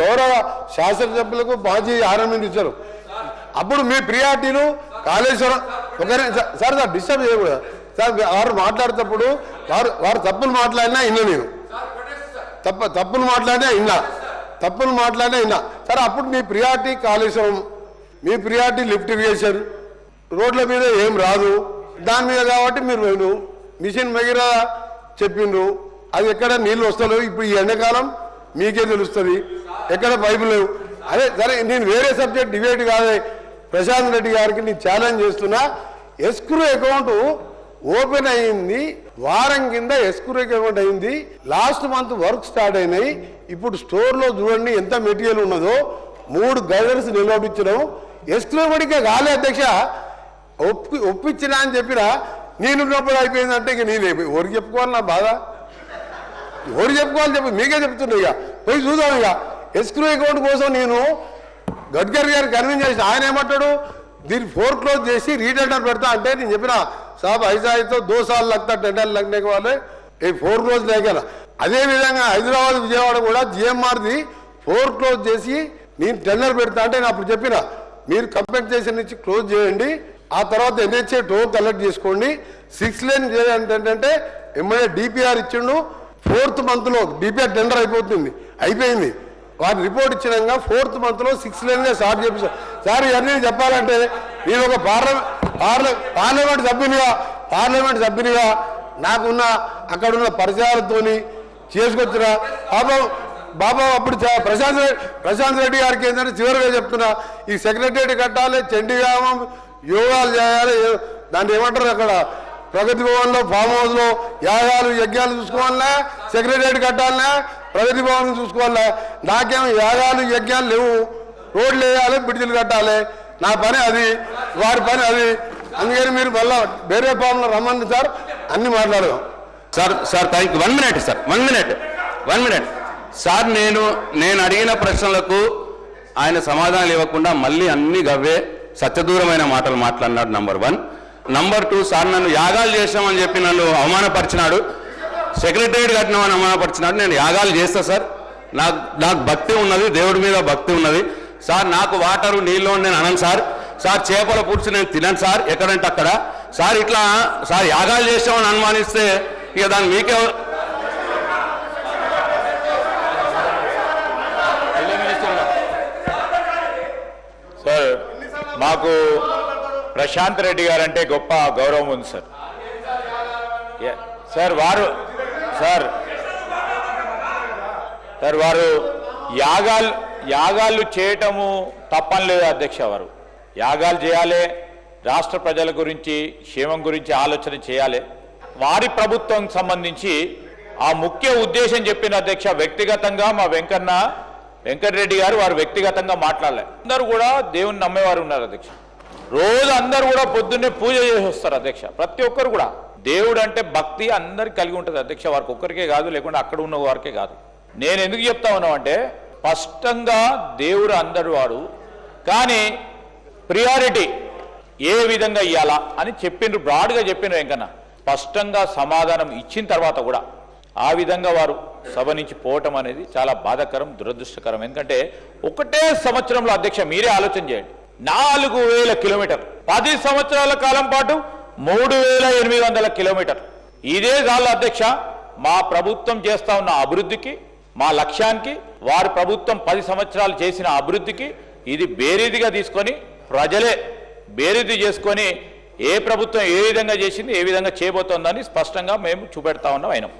గౌరవ శాసనసభ్యులకు మాజీ ఆర్ఎంఎన్ ఇచ్చారు? అప్పుడు మీ ప్రియార్టీలు కాళేశ్వరం ఒకరే సార్ సార్ డిస్టర్బ్ చేయకూడదు. సార్ వారు మాట్లాడేటప్పుడు వారు వారు తప్పులు మాట్లాడినా విన్నా నేను తప్ప తప్పులు మాట్లాడినా విన్నా తప్పులు మాట్లాడినా ఇన్నా. సరే అప్పుడు మీ ప్రియార్టీ కాళేశ్వరం మీ ప్రియార్టీ లిఫ్ట్ ఇరిగేషన్ రోడ్ల మీద ఏం రాదు. దాని మీద కాబట్టి మీరు పోయిను మిషన్ మగిర చెప్పిండ్రు. అది ఎక్కడ నీళ్ళు వస్తలేవు. ఇప్పుడు ఈ ఎండాకాలం మీకే తెలుస్తుంది. ఎక్కడ పైపులు లేవు. అదే సరే నేను వేరే సబ్జెక్ట్ డిబేట్ కాదే. ప్రశాంత్ రెడ్డి గారికి నేను ఛాలెంజ్ చేస్తున్నా. ఎస్క్రూ అకౌంట్ ఓపెన్ అయింది. వారం కింద ఎస్క్రూ అకౌంట్ అయింది. లాస్ట్ మంత్ వర్క్ స్టార్ట్ అయినాయి. ఇప్పుడు స్టోర్లో చూడండి ఎంత మెటీరియల్ ఉన్నదో. మూడు గైడర్స్ నిలబడించడం ఎస్క్రూ పడికే కాలే అధ్యక్ష. ఒప్పి ఒప్పించినా అని చెప్పినా నేనున్నప్పుడు అయిపోయిందంటే ఇక నేను ఎవరు చెప్పుకోవాలి నా బాధ? ఎవరు చెప్పుకోవాలి చెప్పి మీకే చెప్తున్నా ఇక. పోయి చూద్దాం ఇక. ఎస్క్రూ అకౌంట్ కోసం నేను గడ్కరీ గారు కన్విన్స్ చేసి ఆయన ఏమంటాడు? దీన్ని ఫోర్ క్లోజ్ చేసి రీటెండర్ పెడతా అంటే నేను చెప్పిన సాబ్ ఐజాయితో దో సార్లు లగ్తా టెండర్ లగ్నే వాళ్ళే. ఈ ఫోర్ క్లోజ్ లేకల అదే విధంగా హైదరాబాద్ విజయవాడ కూడా జిఎంఆర్ది ఫోర్ క్లోజ్ చేసి నేను టెండర్ పెడతా అంటే నేను అప్పుడు చెప్పిన మీరు కంపెన్సేషన్ ఇచ్చి క్లోజ్ చేయండి. ఆ తర్వాత ఎన్హెచ్ఏ టోల్ కలెక్ట్ చేసుకోండి. సిక్స్ లేన్ చేయాలంటే ఏంటంటే ఎమ్మెల్యే డిపిఆర్ ఇచ్చిండు ఫోర్త్ మంత్లో డిపిఆర్ టెండర్ అయిపోతుంది అయిపోయింది. వారి రిపోర్ట్ ఇచ్చినాక ఫోర్త్ మంత్లో సిక్స్ లేన్ స్టార్ట్ చేపించారు సార్. ఇవన్నీ చెప్పాలంటే నేను ఒక పార్లమెంట్ పార్లమెంట్ సభ్యునిగా పార్లమెంట్ సభ్యునిగా నాకున్న అక్కడున్న పరిచయాలతోని చేసుకొచ్చిన పాపం బాబా అప్పుడు ప్రశాంత్ ప్రశాంత్ రెడ్డి గారికి ఏంటంటే చివరిగా చెప్తున్నా ఈ సెక్రటరీ కట్టాలి చండీగామం యోగాలు చేయాలి దాన్ని ఏమంటారు అక్కడ? ప్రగతి భవన్లో ఫామ్ హౌస్లో యాగాలు యజ్ఞాలు చూసుకోవాలనే సెక్రటరీ కట్టాలనే ప్రగతి భవన్ చూసుకోవాలన్నా. నాకేమో యాగాలు యజ్ఞాలు లేవు. రోడ్లు వేయాలి బిడ్డలు కట్టాలి. నా పని అది వారి పని అది. అందుకని మీరు మళ్ళా వేరే ఫామ్లో రమ్మంది సార్. అన్ని మాట్లాడదాం. Sir sir thank one minute sir one minute one minute sir నేను నేను అడిగిన ప్రశ్నలకు ఆయన సమాధానాలు ఇవ్వకుండా మళ్ళీ అన్ని గవ్వే సత్యదూరమైన మాటలు మాట్లాడినాడు number one number two sir నన్ను యాగాలు చేసామని చెప్పి నన్ను అవమానపరిచినాడు. సెక్రటరియట్ కట్టినామని అవమానపరిచినాడు. నేను యాగాలు చేస్తా సార్. నాకు నాకు భక్తి ఉన్నది దేవుడి మీద భక్తి ఉన్నది. సార్ నాకు వాటరు నీళ్ళు నేను అనను సార్. సార్ చేపల పులుసు నేను తినను సార్. ఎక్కడంటే అక్కడ. సార్ ఇట్లా సార్ యాగాలు చేసామని అనుమానిస్తే ఇక దాన్ని మీకే సార్ మాకు ప్రశాంత్ రెడ్డి గారు అంటే గొప్ప గౌరవం ఉంది సార్. సార్ వారు సార్ సార్ వారు యాగాలు యాగాలు చేయటము తప్పని లేదు అధ్యక్ష వారు. యాగాలు చేయాలి రాష్ట్ర ప్రజల గురించి క్షేమం గురించి ఆలోచన చేయాలి. వారి ప్రభుత్వం సంబంధించి ఆ ముఖ్య ఉద్దేశం చెప్పిన అధ్యక్ష వ్యక్తిగతంగా మా వెంకన్న వెంకటరెడ్డి గారు వారు వ్యక్తిగతంగా మాట్లాడలే. అందరూ కూడా దేవుని నమ్మేవారు ఉన్నారు అధ్యక్ష. రోజు అందరు కూడా పొద్దున్నే పూజ చేసి వస్తారు అధ్యక్ష. ప్రతి ఒక్కరు కూడా. దేవుడు అంటే భక్తి అందరికి కలిగి ఉంటుంది అధ్యక్ష. వారికి ఒక్కరికే కాదు లేకుంటే అక్కడ ఉన్న వారికే కాదు. నేను ఎందుకు చెప్తా ఉన్నామంటే స్పష్టంగా దేవుడు అందరు వాడు. కానీ ప్రియారిటీ ఏ విధంగా ఇవ్వాలా అని చెప్పిండ్రు బ్రాడ్గా చెప్పిండ్రు వెంకన్న. స్పష్టంగా సమాధానం ఇచ్చిన తర్వాత కూడా ఆ విధంగా వారు సభ నుంచి పోవటం అనేది చాలా బాధాకరం దురదృష్టకరం. ఎందుకంటే ఒకటే సంవత్సరంలో అధ్యక్ష మీరే ఆలోచన చేయండి. నాలుగు వేల కిలోమీటర్. పది సంవత్సరాల కాలం పాటు మూడు వేల ఎనిమిది వందల కిలోమీటర్. ఇదే చాలు అధ్యక్ష మా ప్రభుత్వం చేస్తా ఉన్న అభివృద్ధికి మా లక్ష్యానికి వారి ప్రభుత్వం పది సంవత్సరాలు చేసిన అభివృద్ధికి ఇది బేరీదిగా తీసుకొని ప్రజలే బేరీది చేసుకొని ఏ ప్రభుత్వం ఏ విధంగా చేసింది ఏ విధంగా చేయబోతోందని స్పష్టంగా మేము చూపెడతా ఉన్నాం అయినాం.